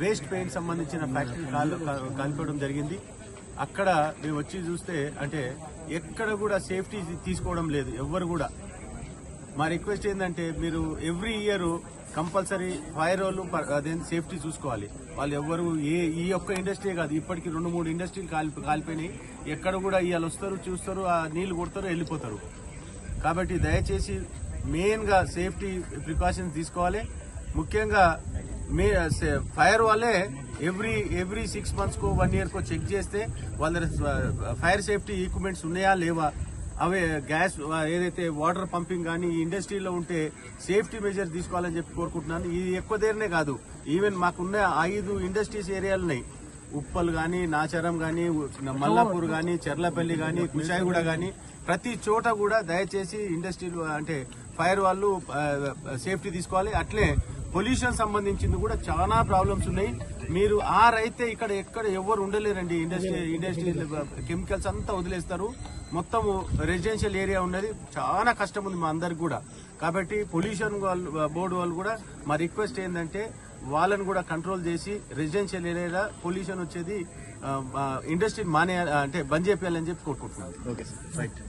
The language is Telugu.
వేస్ట్ పెయింట్ సంబంధించిన ఫ్యాక్టరీ కాల్ కాల్పడం జరిగింది. అక్కడ మేము వచ్చి చూస్తే అంటే ఎక్కడ కూడా సేఫ్టీ తీసుకోవడం లేదు ఎవ్వరు కూడా. మా రిక్వెస్ట్ ఏంటంటే మీరు ఎవ్రీ ఇయర్ కంపల్సరీ ఫైర్ వాళ్ళు అదేం సేఫ్టీ చూసుకోవాలి. వాళ్ళు ఎవ్వరు ఏ ఈ ఒక్క ఇండస్ట్రీ కాదు ఇప్పటికి రెండు మూడు ఇండస్ట్రీలు కాలి కాలిపోయినాయి. ఎక్కడ కూడా ఇవాళ వస్తారు చూస్తారు ఆ నీళ్ళు కొడతారు వెళ్ళిపోతారు. కాబట్టి దయచేసి మెయిన్గా సేఫ్టీ ప్రికాషన్స్ తీసుకోవాలి. ముఖ్యంగా మే సే- ఫైర్ వాళ్ళే ఎవ్రీ ఎవ్రీ సిక్స్ మంత్స్ కో వన్ ఇయర్కో చెక్ చేస్తే వాళ్ళ ఫైర్ సేఫ్టీ ఈక్విప్మెంట్స్ ఉన్నాయా లేవా? అవే గ్యాస్ ఏదైతే వాటర్ పంపింగ్ కానీ ఈ ఇండస్ట్రీలో ఉంటే సేఫ్టీ మెజర్ తీసుకోవాలని చెప్పి కోరుకుంటున్నాను. ఇది ఎక్కువ దేరనే కాదు. ఈవెన్ మాకున్న ఐదు ఇండస్ట్రీస్ ఏరియాలు ఉన్నాయి. ఉప్పల్ కానీ నాచారం కానీ మల్లాపూర్ కానీ చెర్లపల్లి కానీ కుషాయిగూడ కానీ ప్రతి చోట కూడా దయచేసి ఇండస్ట్రీలు అంటే ఫైర్ వాళ్ళు సేఫ్టీ తీసుకోవాలి. అట్లే పొల్యూషన్ సంబంధించింది కూడా చాలా ప్రాబ్లమ్స్ ఉన్నాయి. మీరు ఆ రైతే ఇక్కడ ఎక్కడ ఎవరు ఉండలేరండి. ఇండస్ట్రీ ఇండస్ట్రీ కెమికల్స్ అంతా వదిలేస్తారు. మొత్తము రెసిడెన్షియల్ ఏరియా ఉన్నది. చాలా కష్టం ఉంది మా అందరికి కూడా. కాబట్టి పొల్యూషన్ వాళ్ళు బోర్డు వాళ్ళు కూడా మా రిక్వెస్ట్ ఏంటంటే వాళ్ళని కూడా కంట్రోల్ చేసి రెసిడెన్షియల్ ఏరియా పొల్యూషన్ వచ్చేది ఇండస్ట్రీ మానే అంటే బంద్ చేయాలని చెప్పి కోరుకుంటున్నాను. Okay sir right